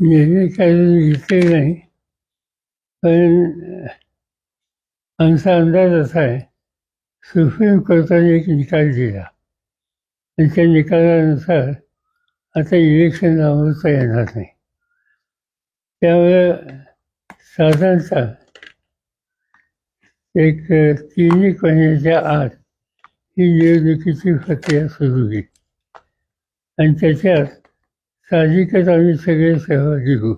नेहमी काही घेतले नाही पण आमचा अंदाज असा आहे सुप्रीम कोर्टाने एक निकाल दिला. आणि त्या निकालानुसार आता इलेक्शन लावता येणार नाही. त्यामुळे साधारणतः एक तीन एक महिन्याच्या आत ही निवडणुकीची प्रक्रिया सुरू होईल. आणि त्याच्यात साहजिकच आम्ही सगळे सहभागी होऊ.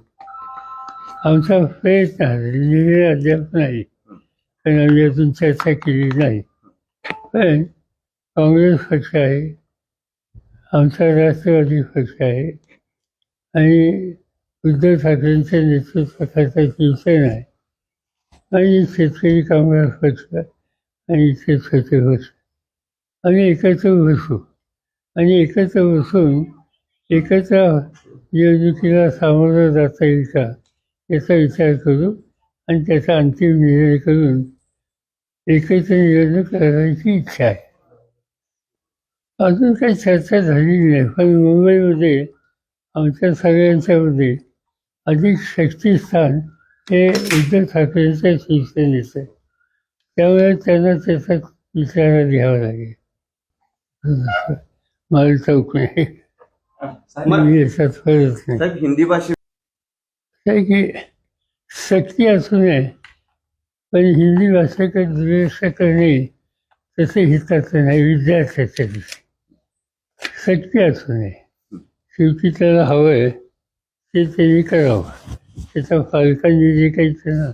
आमचा प्रयत्न आहे अद्याप नाही. कारण आम्ही अजून चर्चा केली नाही. पण काँग्रेस पक्ष आहे आमचा राष्ट्रवादी पक्ष आहे आणि उद्धव ठाकरेंच्या नेतृत्वाखालचा शिवसेना आहे. आणि शेतकरी कामगार पक्ष आणि इथे छोटे पक्ष. आम्ही एकत्र बसू. आणि एकत्र बसून एकत्र निवडणुकीला सामोरं जाता येईल का याचा विचार करू आणि त्याचा अंतिम निर्णय करून एकत्र निवडणूक करण्याची इच्छा आहे. अजून काही चर्चा झालेली नाही पण मुंबईमध्ये आमच्या सगळ्यांच्यामध्ये अधिक शक्तिस्थान हे उद्धव ठाकरेंच्या शिवसेनेचं आहे. त्यामुळे त्यांना त्याचा विचारात घ्यावा लागेल. माझं चौक नाही साहेब हिंदी भाषे की शक्ती असू नये पण हिंदी भाषेकडे दुर्लक्ष करणे तसे हिताचं नाही विद्यार्थ्याच्या दृष्टी शक्ती असू नये. शेवटी त्याला हवं आहे ते त्यांनी करावं. त्याच्या पालकांनी जे काही त्यांना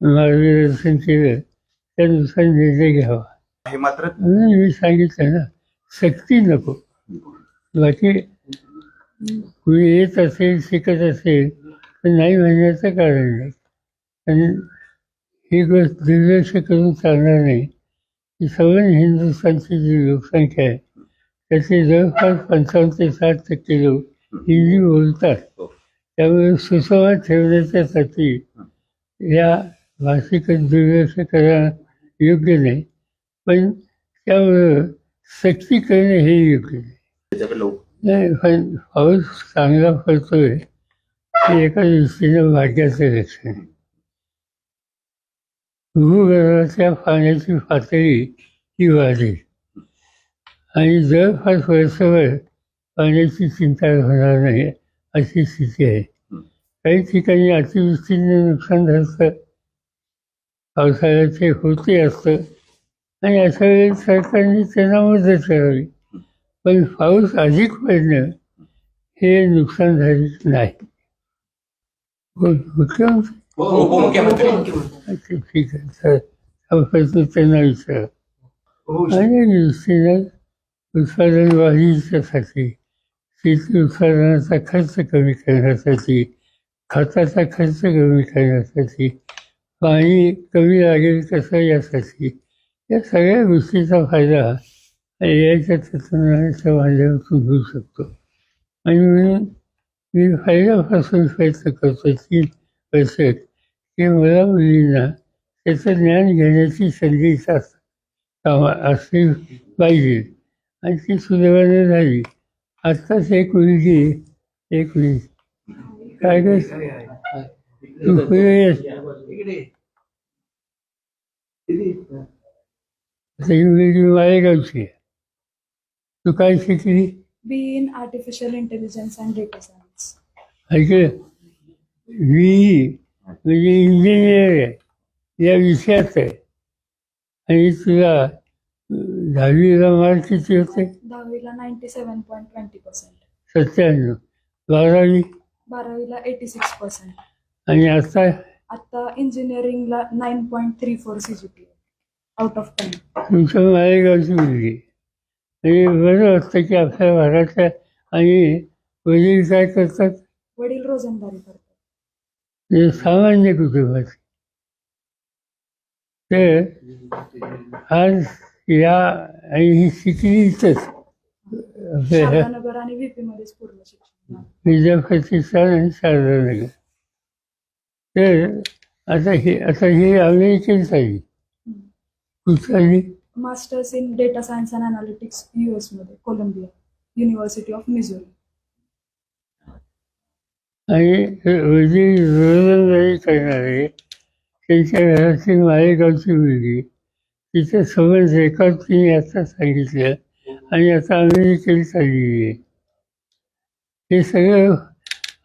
मार्गदर्शन केलं त्यानुसार निर्णय घ्यावा. आहे मात्र म्हणून मी सांगितलं ना सक्ती नको. बाकी कुणी येत असेल शिकत असेल तर नाही म्हणण्याचं कारण नाही. आणि ही गोष्ट दुर्लक्ष करून चालणार नाही. की सगळं हिंदुस्थानची जी लोकसंख्या आहे त्याचे जवळपास पंचावन्न ते साठ टक्के लोक हिंदी बोलतात. त्यामुळे सुसंवाद ठेवण्याच्यासाठी या भाषिकच दुर्लक्ष करणं योग्य नाही. पण त्यामुळं सक्ती करणे हे योग्य नाही. नाही पण पाऊस चांगला पडतोय हे एका दृष्टीनं भाग्याचं लक्षण भूगर्भाच्या पाण्याची पातळी ही वाढली. आणि जवळपास वर्षभर पाण्याची चिंता होणार नाही अशी स्थिती आहे. काही ठिकाणी अतिवृष्टीने नुकसान झालं पावसाळ्याचे होते असतं आणि अशा वेळी सरकारने त्यांना मदत करावी. पण पाऊस अधिक पडणं हे नुकसान झाले नाही. उपमुख्यमंत्री. अच्छा ठीक आहे. हा त्यांना विचारा. आणि दृष्टीनं उत्पादन वाढीच्यासाठी शेती उत्पादनाचा खर्च कमी करण्यासाठी खताचा खर्च कमी करण्यासाठी पाणी कमी लागेल कसं यासाठी या सगळ्या गोष्टीचा फायदा याच्या तंत्रज्ञानाच्या माध्यमातून घेऊ शकतो. आणि म्हणून मी पहिल्यापासून प्रयत्न करतो तीन वर्षात की मला मुलींना त्याचं ज्ञान घेण्याची संधी असली पाहिजे. आणि ती सुदैवाने झाली. आत्ताच एक मुलगी एक मुलगी. काय काय मुलगी मालेगावची आहे. तू काय शिकली? be in artificial intelligence and data science. ऐकलं? मी म्हणजे इंजिनियर आहे. या विषयात आहे. आणि तुला दहावीला मार्क किती होते? दहावीला ninety seven point twenty percent सत्त्याण्णव. बारावी? बारावीला एटी सिक्स पर्सेंट आणि आता? आता इंजिनिअरिंगला nine point three four C G P out of ten तुमचं मालेगावची मुलगी. आणि बरं वाटतं की आपल्या भागातल्या आणि वडील काय करतात? वडील रोजंदारी करतात. म्हणजे सामान्य कुटुंबाचे तर आज या आणि ही शिकली इथंच आपल्या ह्या शारदानगर आणि व्हीपी मध्येच पूर्ण शिक्षण विद्यापीठाचा आणि शारदानगर. तर आता हे आता हे अमेरिकन झाली कुठली masters in data science and analytics U मध्ये कोलंबिया युनिव्हर्सिटी ऑफ मिझोरी आणि जे रोजंदारी करणारे त्यांच्या घरातली मालेगावची मुलगी तिचं समज रेकॉर्ड तिने आता सांगितलं आणि आता अमेरिकेला चाललेली आहे हे सगळं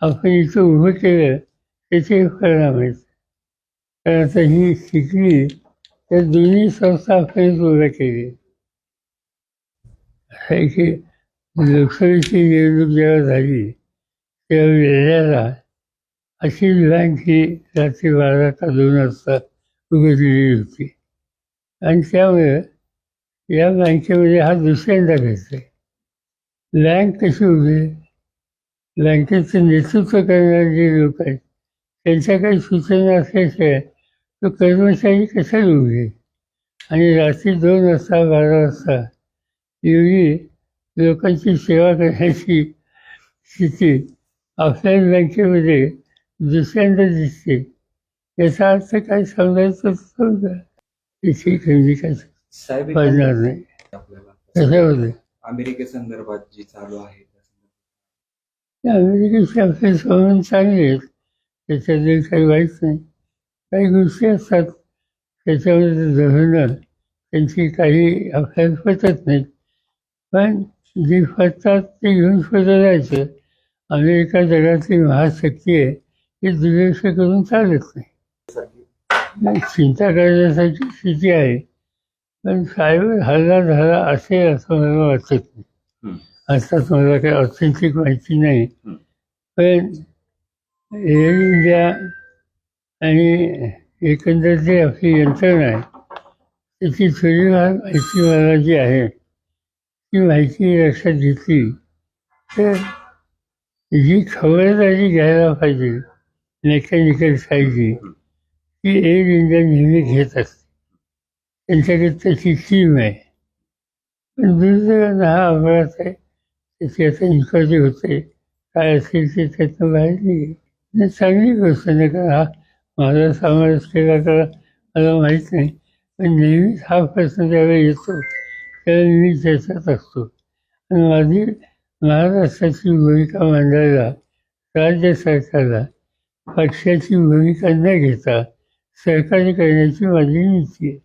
आपण इथं उभं केलं त्याचे परिणाम आहेत. तर आता ही शिकली तर दोन्ही संस्था फेस उभ्या केली. असं आहे की लोकसभेची निवडणूक जेव्हा झाली तेव्हा वेळेला अशी बँक ही रात्री बारा का दोन वाजता उघडलेली होती. आणि त्यामुळे या बँकेमध्ये हा दुसऱ्यांदा घडतोय बँक कशी उघडेल बँकेचं नेतृत्व करणारे जे लोक आहेत त्यांच्या काही सूचना असल्याशिवाय तो कर्मचारी कसा उघडेल आणि रात्री दोन वाजता बारा वाजता एवढी लोकांची सेवा करण्याची स्थिती ऑफलाईन बँकेमध्ये दुसऱ्यांदा दिसते. याचा अर्थ काय समजायचं समजा त्याची खंडी काय साहेब एक पडणार नाही. आपल्याला त्याच्यामध्ये अमेरिकेसंदर्भात जी चालू आहे अमेरिकेचे आपले संबंध चांगले आहेत. त्याच्यातील काही वाईट नाही. काही गोष्टी असतात त्याच्यामध्ये धरणं त्यांची काही आपल्याला पटत नाहीत पण जे पटतात ते घेऊन पुढे जायचं अमेरिका जगातली महाशक्ती आहे हे दुर्लक्ष करून चालत नाही चिंता करण्यासारखी स्थिती आहे पण सायबर हल्ला झाला असेल असं मला वाटत नाही. अर्थात मला काही ऑथेंटिक माहिती नाही. पण एअर इंडिया आणि एकंदर जे आपली यंत्रणा आहे त्याची थोडीफार माहिती मला जी आहे. ती माहिती लक्षात घेतली तर जी खबरदारी घ्यायला पाहिजे मेकॅनिकल साईडची ती एअर इंडिया नेहमी घेत असते. त्यांच्याकडे त्याची टीम आहे. पण दुसऱ्यांना हा अपघात आहे. त्याची आता इन्क्वायरी होते. काय असेल ते त्यातनं बाहेर निघेल चांगली गोष्ट नाही कारण हा माझा समावेश केला तर मला माहीत नाही. पण नेहमीच हा प्रश्न ज्यावेळी येतो. त्यावेळी मी त्याच्यात असतो. आणि माझी महाराष्ट्राची भूमिका मांडायला राज्य सरकारला पक्षाची भूमिका न घेता सरकारी करण्याची माझी नीती आहे.